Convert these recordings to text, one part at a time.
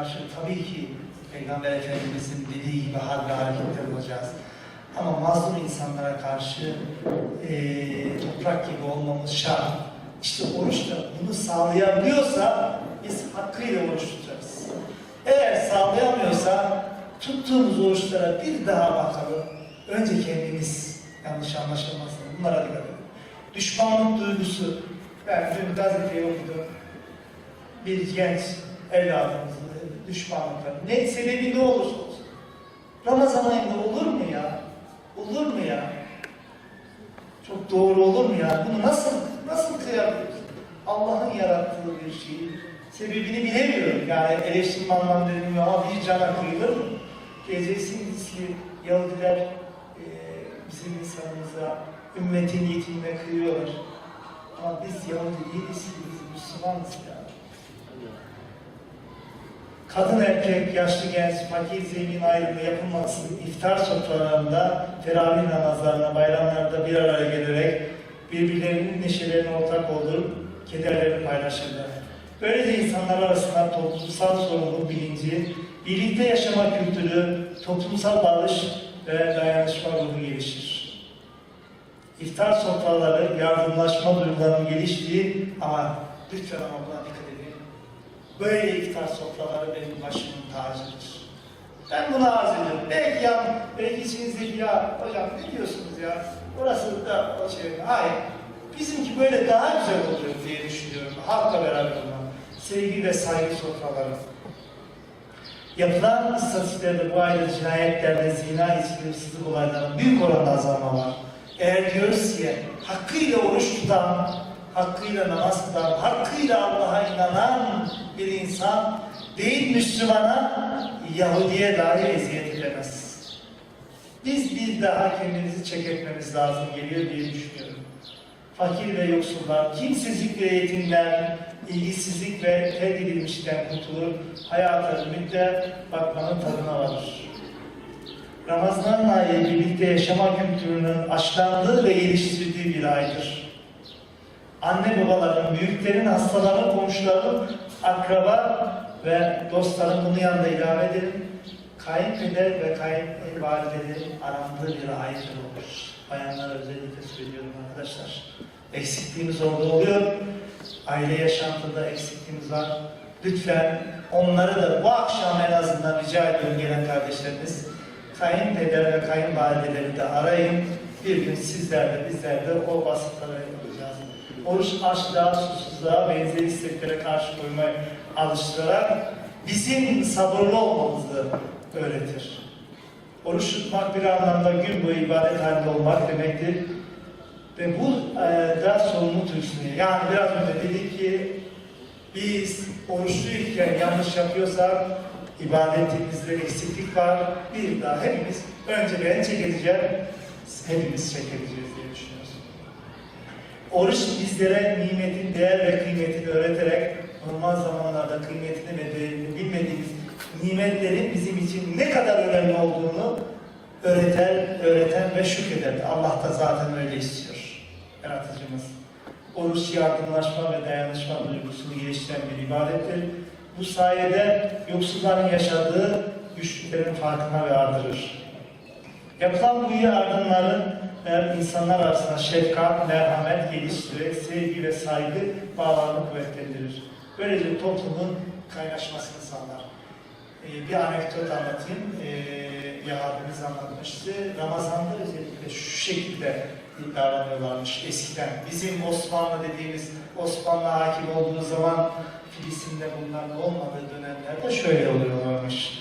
karşı tabii ki Peygamber Efendimizin dediği gibi hal ve hareketler olacağız. Ama mazlum insanlara karşı eee, toprak gibi olmamız şart. İşte oruç da bunu sağlayabiliyorsa biz hakkıyla oruç tutarız. Eğer sağlayamıyorsa tuttuğumuz oruçlara bir daha bakalım. Önce kendimiz yanlış anlaşılmasın. Bunlara dikkat edelim. Düşmanlık duygusu. Ben dün gazeteyi okudum. Bir genç evladımız düşmanlıklar. Ne sebebi ne olursa olsun. Ramazan ayında olur mu ya? Olur mu ya? Çok doğru olur mu ya? Bunu nasıl nasıl kıyabiliriz? Allah'ın yarattığı bir şeyi sebebini bilemiyorum. Yani eleştirme anlamda dedim ya bir cana kıyılır mı? Gezeceksiniz ki Yahudiler e, bizim insanımıza, ümmetin yetimine kıyıyorlar. Ama biz Yahudi değiliz biz Müslümanız ya. Kadın erkek, yaşlı genç, fakir zengin ayrımı yapılmaksızın iftar sofralarında, teravih namazlarına, bayramlarda bir araya gelerek birbirlerinin neşelerine ortak olup kederlerini paylaşırlar. Böylece insanlar arasında toplumsal sorumluluk bilinci, birlikte yaşama kültürü, toplumsal barış ve dayanışma ruhu gelişir. İftar sofraları, yardımlaşma duygularının geliştiği ama lütfen ama buna dikkat edin. Böyle iftar sofraları benim başımın tacıdır. Ben arz ediyorum. Belki ya, belki içinizdeki ya, hocam ne diyorsunuz ya? Orası da o şey, hayır. Bizimki böyle daha güzel oluyor diye düşünüyorum. Halkla beraber olmak. Sevgi ve saygı sofraları. Yapılan istatistiklerde bu ayda cinayetlerde zina, içki, hırsızlık olaylarının büyük oranda azalma var. Eğer diyoruz ki hakkıyla oruç tutan, hakkıyla namaz kılan, hakkıyla Allah'a inanan bir insan değil Müslümana, Yahudiye dahi eziyet edemez. Biz bir daha kendimizi çek etmemiz lazım geliyor diye düşünüyorum. Fakir ve yoksullar, kimsizlik ve yetimler, ilgisizlik ve terk edilmişlikten kurtulur, hayata ümitle bakmanın tadına varır. Ramazan ayı birlikte yaşama kültürünün aşılandığı ve geliştirildiği bir aydır. Anne babaların, büyüklerin, hastaların, komşuların, akraba ve dostların bunu yanında ilave edelim. Kayınpeder ve kayınvalidelerin arandığı bir aydır olur. Bayanlara özellikle söylüyorum arkadaşlar. Eksikliğimiz orada oluyor. Aile yaşantında eksikliğimiz var. Lütfen onları da bu akşam en azından rica ediyorum gelen kardeşlerimiz. Kayınpeder ve kayınvalideleri de arayın. Bir gün sizler de bizler de o yapacağız. Oruç açlığa, susuzluğa, benzeri isteklere karşı koymayı alıştırarak bizim sabırlı olmamızı öğretir. Oruç tutmak bir anlamda gün boyu ibadet halinde olmak demektir. Ve bu e, da sorumluluk üstüne. Yani biraz önce dedik ki biz oruçluyken yanlış yapıyorsak ibadetimizde eksiklik var. Bir daha hepimiz önce ben çekileceğim, hepimiz çekileceğiz diye düşünüyoruz. Oruç bizlere nimetin değer ve kıymetini öğreterek normal zamanlarda kıymetini ve değerini bilmediğimiz nimetlerin bizim için ne kadar önemli olduğunu öğreten, öğreten ve şükreder. Allah da zaten öyle istiyor. Yaratıcımız. Oruç yardımlaşma ve dayanışma duygusunu geliştiren bir ibadettir. Bu sayede yoksulların yaşadığı güçlüklerin farkına ve ardırır. Yapılan bu yardımların e, insanlar arasında şefkat, merhamet geliştirerek sevgi ve saygı bağlarını kuvvetlendirir. Böylece toplumun kaynaşmasını sağlar. Ee, bir anekdot anlatayım. Ee, bir abimiz anlatmıştı. Ramazan'da özellikle şu şekilde davranıyorlarmış eskiden. Bizim Osmanlı dediğimiz Osmanlı hakim olduğu zaman Filistin'de bunların olmadığı dönemlerde şöyle oluyorlarmış.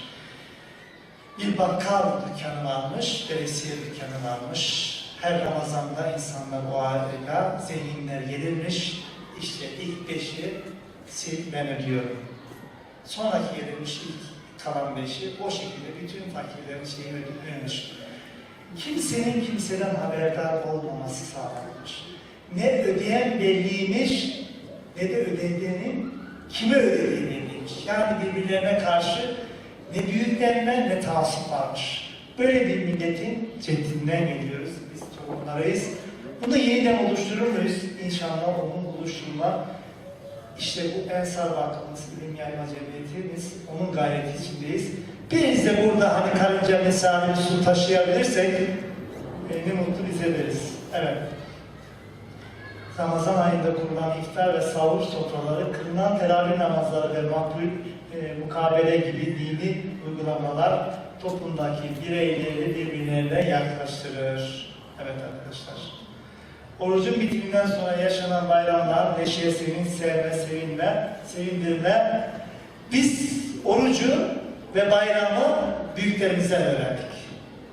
Bir bakkal dükkanı varmış, veresiye dükkanı varmış. Her Ramazan'da insanlar o adeta zenginler gelirmiş. İşte ilk beşi ben ödüyorum. Sonraki gelirmiş ilk kalan beşi o şekilde bütün fakirlerin şeyini ödülmüş. Kimsenin kimseden haberdar olmaması sağlanmış. Ne ödeyen belliymiş ne de ödeyenin kime ödediği belliymiş. Yani birbirlerine karşı ne büyüklenme ne taassup varmış. Böyle bir milletin ceddinden geliyoruz. Toplumlarıyız. Bunu yeniden oluşturur muyuz? İnşallah onun oluşturma İşte bu Ensar Vakfımız, İlim Yayma Cemiyetimiz, onun gayreti içindeyiz. Biz de burada hani karınca misali bir su taşıyabilirsek e, ne mutlu bize deriz. Evet. Ramazan ayında kurulan iftar ve sahur sofraları, kılınan teravih namazları ve makbul e, mukabele gibi dini uygulamalar toplumdaki bireyleri birbirlerine yaklaştırır. Evet arkadaşlar. Orucun bitiminden sonra yaşanan bayramlar, neşe, sevinç, sevme, sevinme, sevindirme. Biz orucu ve bayramı büyüklerimizden öğrendik.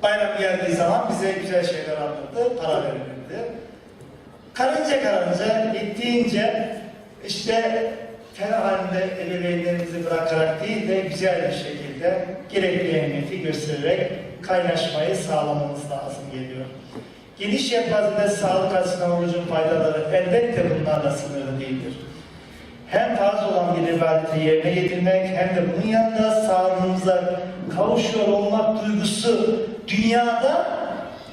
Bayram geldiği zaman bize güzel şeyler anlattı, para verilirdi. Karınca karınca gittiğince işte ter halinde ebeveynlerimizi bırakarak değil de güzel bir şekilde gerekli emniyeti göstererek kaynaşmayı sağlamamız lazım geliyor. Geniş yelpazede sağlık orucun faydaları elbette bunlarla sınırlı değildir. Hem farz olan bir ibadeti yerine getirmek hem de bunun yanında sağlığımıza kavuşuyor olmak duygusu dünyada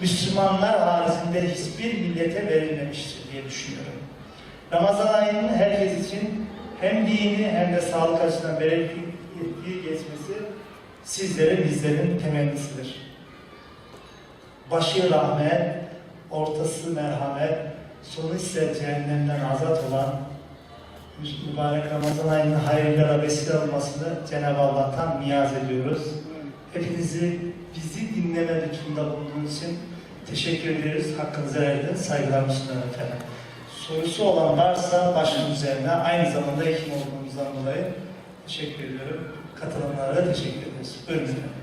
Müslümanlar haricinde hiçbir millete verilmemiştir diye düşünüyorum. Ramazan ayının herkes için hem dini hem de sağlık açısından bereketli geçmesi sizlerin bizlerin temennisidir. Başı rahmet, ortası merhamet, sonu ise cehennemden azat olan mübarek Ramazan ayının hayırlara vesile olmasını Cenab-ı Allah'tan niyaz ediyoruz. Hepinizi bizi dinleme lütfunda bulunduğunuz için teşekkür ederiz. Hakkınızı verdiniz. Saygılarımı sunarım efendim. Sorusu olan varsa başlığın üzerine aynı zamanda hekim olduğumuzdan dolayı teşekkür ediyorum. Katılımlara da teşekkür ederiz. Buyurun efendim.